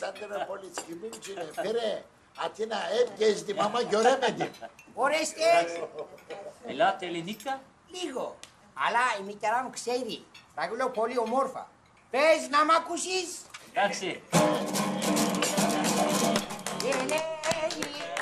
Konstantinopoli Gümülcüne, Pire, Atina hep gezdim ama göremedim. Oreste, Ελάτε ελληνικά. λίγο. Αλλά η μητέρα μου ξέρει. Τα λέω πολύ ομόρφα. Πες να μ' ακούσεις. Εντάξει. Ελένη. α, Ελένη.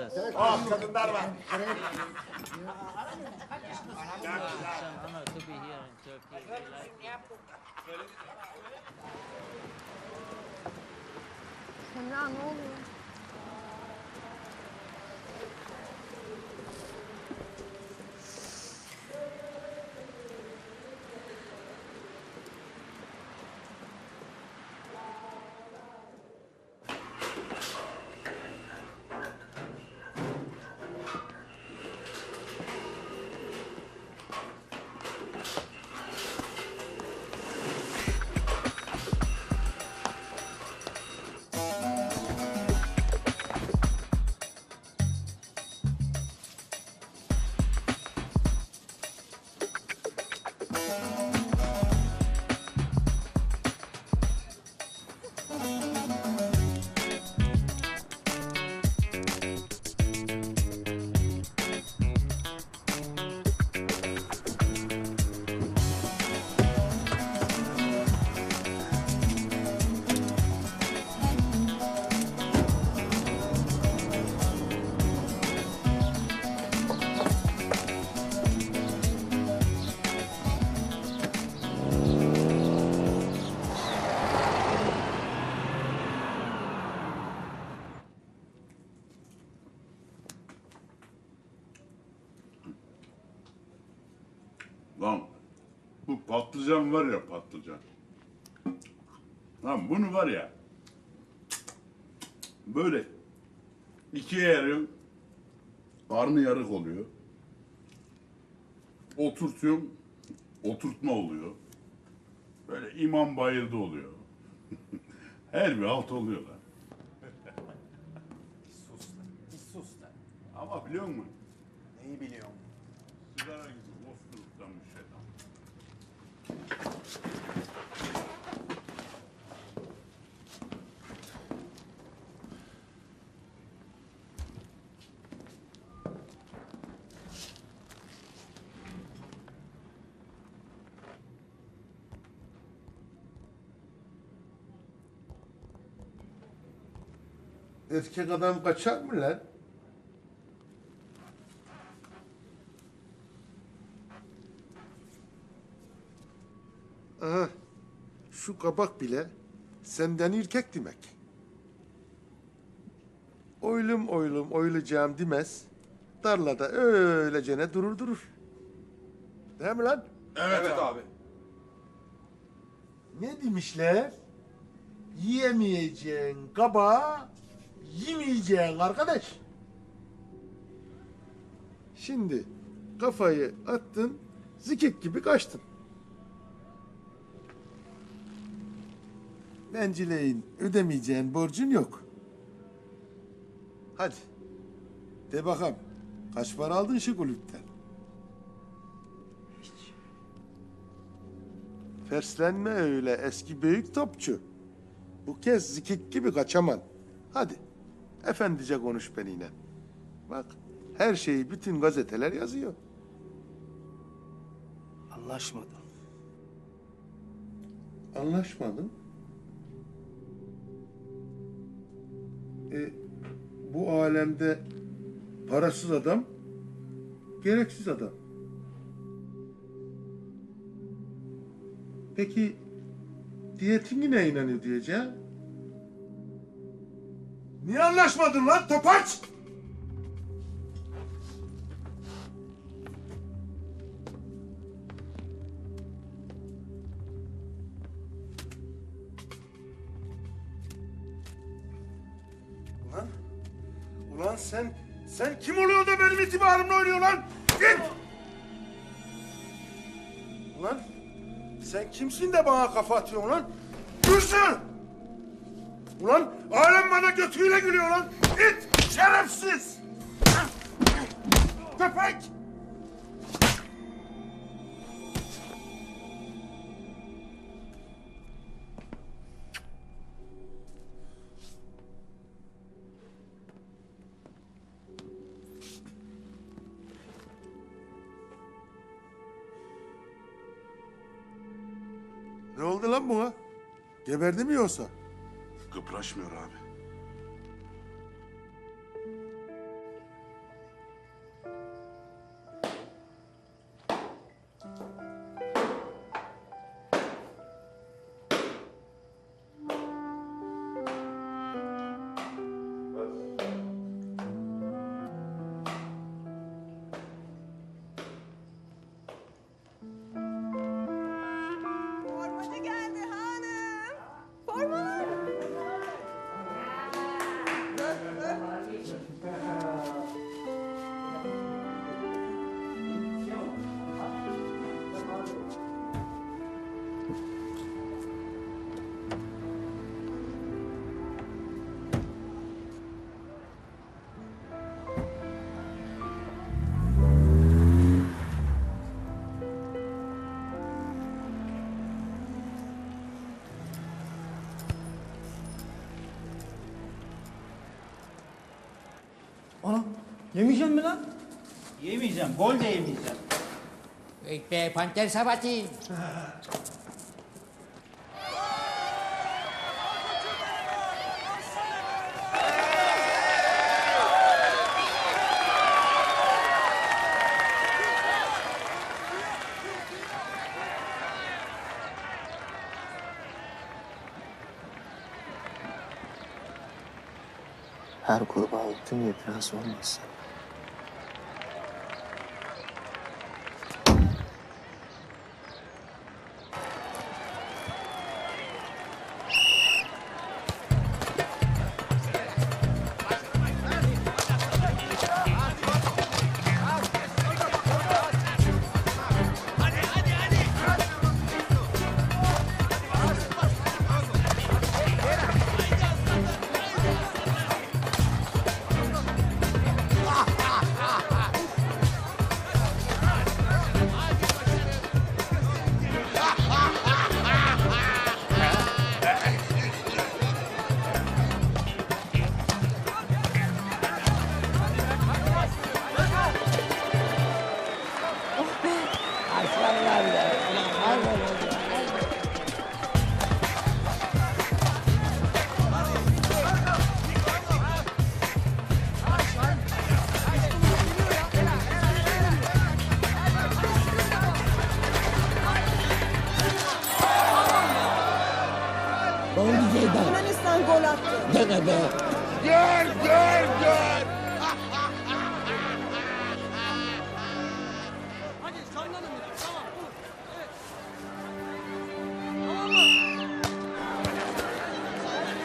İn Turkey. We like Semra ne oluyor? Lan bu patlıcan var ya patlıcan. Lan bunu var ya böyle ikiye yarıyor. Karnı yarık oluyor. Oturtuyorum. Oturtma oluyor. Böyle imam bayıldı oluyor. Her bir alt oluyor lan. Sus lan, bir sus lan. Ama biliyor musun? Neyi biliyorum? Erkek adam kaçar mı lan? Aha, şu kabak bile senden erkek demek. Oylum oylum oylayacağım demez. Tarlada öylecene durur durur. Değil mi lan? Evet, abi. Ne demişler? Yiyemeyeceğin kabağı yemeyeceğin arkadaş. Şimdi kafayı attın, zikek gibi kaçtın. Bencileyin ödemeyeceğin borcun yok. Hadi. De bakalım. Kaç para aldın şu kulüpten? Ferslenme öyle eski büyük topçu. Bu kez zikik gibi kaçaman. Hadi. Efendice konuş benimle. Bak her şeyi bütün gazeteler yazıyor. Anlaşmadım. Anlaşmadın. E, bu alemde parasız adam, gereksiz adam. Peki diyetini neyle ödeyeceksin? Niye anlaşmadın lan topaç? sen, sen kim oluyor da benim itibarımla oynuyor lan? Git! Ulan sen kimsin de bana kafa atıyorsun lan? Gülsün! Ulan alem bana götüyle gülüyor lan! Git! Şerefsiz! Köpek! Ne oldu lan buna? Geberdi mi yoksa? Kıpraşmıyor abi. Yemeyeceğim mi lan? Yemeyeceğim. Gol de yemeyeceğim. Evet be Panter Sabati. Her gruba altın itiraz olmasın. Deme be. Gör gör gör.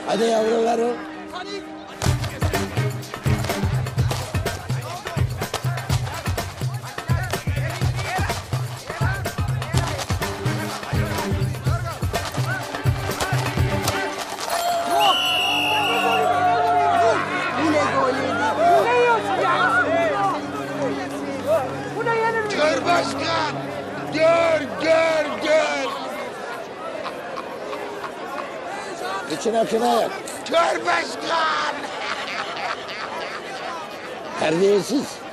Hadi yavrularım. İçin akına yak. Gör başkan. Terbiyesiz.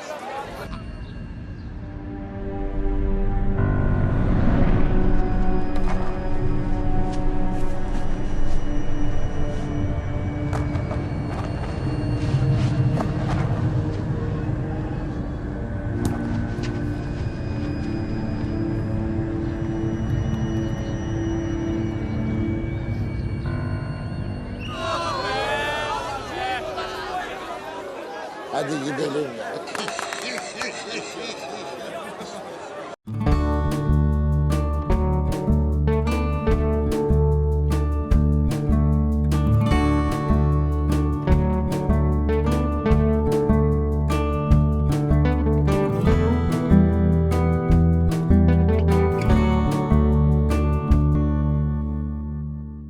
Hadi gidelim ya.